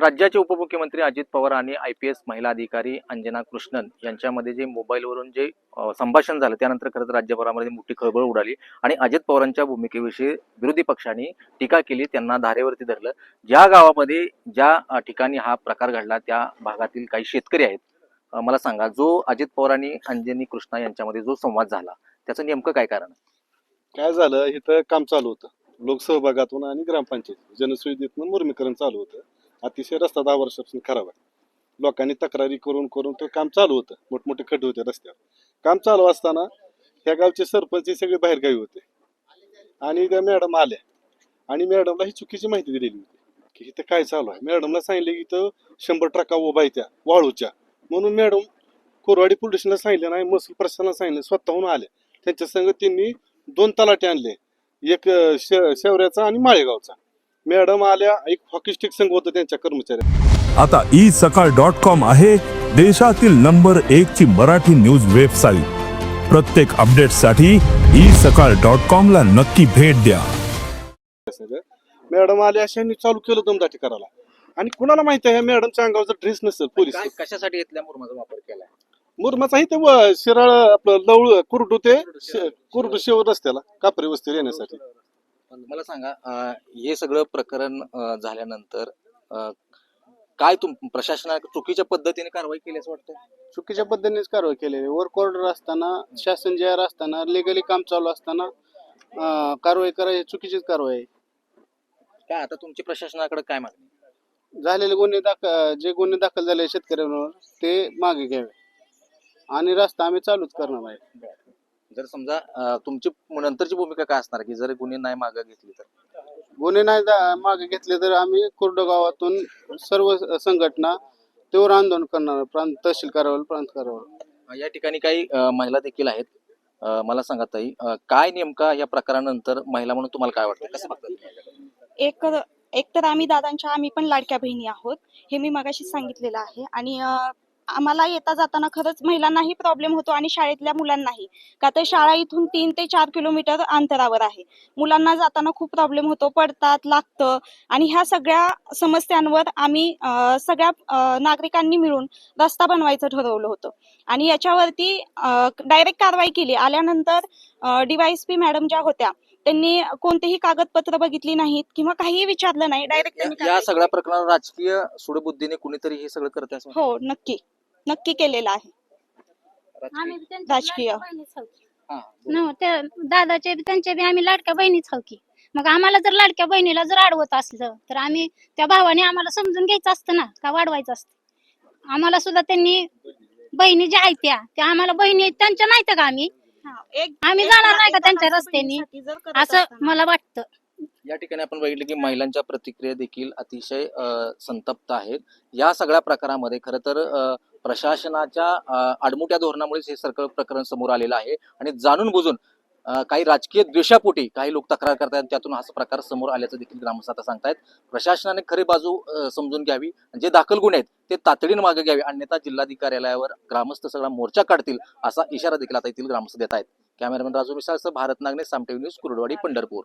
राज्याचे उपमुख्यमंत्री अजित पवार आणि आय पी एस महिला अधिकारी अंजना कृष्णन यांच्यामध्ये जे मोबाईलवरून जे संभाषण झालं त्यानंतर खरंच राज्यभरामध्ये मोठी खळबळ उडाली आणि अजित पवारांच्या भूमिकेविषयी विरोधी पक्षांनी टीका केली त्यांना धारेवरती धरलं. ज्या गावामध्ये ज्या ठिकाणी हा प्रकार घडला त्या भागातील काही शेतकरी आहेत मला सांगा जो अजित पवार आणि अंजनी कृष्णा यांच्यामध्ये जो संवाद झाला त्याचं नेमकं काय कारण? काय झालं इथं काम चालू होतं. लोकसहभागातून आणि ग्रामपंचायत जनसुविधेतून मुर्मीकरण चालू होतं. अतिशय रस्ता दहा वर्षापासून खराब आहे. लोकांनी तक्रारी करून करून तो काम चालू होतं. मोठमोठे खड्डे होते रस्त्यावर. काम चालू असताना ह्या गावचे सरपंच हे सगळे बाहेरगावी होते. आणि त्या मॅडम आल्या. आणि मॅडमला ही चुकीची माहिती दिलेली होती. की इथं काय चालू आहे? मॅडमला सांगितलं की इथं शंभर ट्रका उभा आहे त्या वाळूच्या. म्हणून मॅडम कोरवाडी पोलिसला सांगितलं नाही महसूल प्रशासनाला सांगितलं स्वतःहून आले त्यांच्या संग त्यांनी दोन तलाटे आणले. एक शे- शेवऱ्याचा आणि माळेगावचा. मॅडम आल्या एक हॉकी स्टिक संघ होतं त्यांच्या कर्मचाऱ्या. आता ई सकाळ डॉट कॉम आहे देशातील नंबर एक ची मराठी न्यूज वेबसाईट प्रत्येक अपडेटसाठी ई सकाळ डॉट कॉम ला नक्की भेट द्या. सगळं मॅडम आल्या अशांनी चालू केलं दमदाटी करायला. आणि कुणाला माहिती आहे मॅडमच्या अंगावरचा ड्रेस नसेल पोलीस. कशासाठी इथल्या मुरमाचा वापर केलाय? मुरमाचा इथे व- शिराळ आपलं लवळ कुरडू ते कुरडू शेवर रस्त्याला कापरी वस्ती येण्यासाठी. मला सांगा हे सगळं प्रकरण झाल्यानंतर काय तुम प्रशासना चुकीच्या पद्धतीने कारवाई केली असं वाटतं चुकीच्या पद्धतीनेच कारवाई केलेली वर्क ऑर्डर असताना शासन जे असताना लिगली काम चालू असताना अं, कारवाई करायची चुकीचीच कारवाई आहे. काय आता तुमची प्रशासनाकडे काय मागणी झालेले गुन्हे दाखल जे गुन्हे दाखल झाले शेतकऱ्यांवर ते मागे घ्यावे. आणि रस्ता आम्ही चालूच करणार आहे. जर समजा तुमची नंतरची भूमिका काय असणार? की जर गुन्हे नाही मागे घेतली तर? गुन्हे नाही दा- मागे घेतले तर आम्ही कुर्ड गावातून सर्व संघटना तीव्र आंदोलन करणार प्रांत तहसील कार्यालय प्रांत कार्यालय अं, या ठिकाणी काही महिला देखील आहेत. मला सांगा ताई काय नेमका या प्रकारानंतर महिला म्हणून तुम्हाला काय वाटतं? कसं बघता तुम्ही? एक एक तर आम्ही दादांच्या आम्ही पण लाडक्या बहिणी आहोत. हे मी मगाशी सांगितलेलं आहे. आणि आम्हाला येता जाताना खरंच महिलांनाही प्रॉब्लेम होतो आणि शाळेतल्या मुलांनाही. का तर शाळा इथून तीन ते चार किलोमीटर अंतरावर आहे. मुलांना जाताना खूप प्रॉब्लेम होतो पडतात लागतं. आणि ह्या सगळ्या समस्यांवर आम्ही सगळ्या नागरिकांनी मिळून रस्ता बनवायचं ठरवलं होतं. आणि याच्यावरती डायरेक्ट कारवाई केली. आल्यानंतर डीवायएसपी मॅडम ज्या होत्या त्यांनी कोणतेही कागदपत्र बघितली नाहीत किंवा काहीही विचारलं नाही. डायरेक्ट या- सगळ्या प्रकरणात राजकीय सुडबुद्धीने कुणीतरी हे सगळं करते हो नक्की. नक्की केलेलं आहे. आम्ही बी त्यांच्या राजकीय. लाडक्या बहिणीच आहोत की. हा, न, त्या दादाचे बी त्यांचे बी आम्ही लाडक्या बहिणीच आहोत की मग आम्हाला जर लाडक्या बहिणीला जर अडवत असलं तर आम्ही त्या भावाने आम्हाला समजून घ्यायचं असतं ना का वाढवायचं असतं. आम्हाला सुद्धा त्यांनी बहिणी ज्या आहेत त्या त्या आम्हाला बहिणी आहेत, त्यांच्या नाहीत का आम्ही? एक आम्ही एक जाणार नाही का एका त्यांच्या रस्त्यानी? बहिणीसाठी जर करत असं असताना- मला वाटतं. या ठिकाणी आपण बघितलं की महिलांच्या प्रतिक्रिया देखील अतिशय अ, संतप्त आहेत. या सगळ्या प्रकारामध्ये खरं तर अ, प्रशासनाच्या अ, धोरणामुळेच हे सगळं प्रकरण समोर आलेलं आहे. आणि जाणून बुजून काही राजकीय द्वेषापोटी काही लोक तक्रार करतायत त्यातून हा प्रकार समोर आल्याचं देखील ग्रामस्थ आता सांगतायत. प्रशासनाने खरी बाजू समजून घ्यावी. जे दाखल गुन्हे आहेत ते तातडीने मागे घ्यावे अन्यथा जिल्हाधिकार्यालयावर ग्रामस्थ सगळा मोर्चा काढतील असा इशारा देखील आता येथील ग्रामस्थ देत आहेत कॅमेरामॅन राजू विशाल भारत नागने सामटेव न्यूज कुरडवाडी पंढरपूर.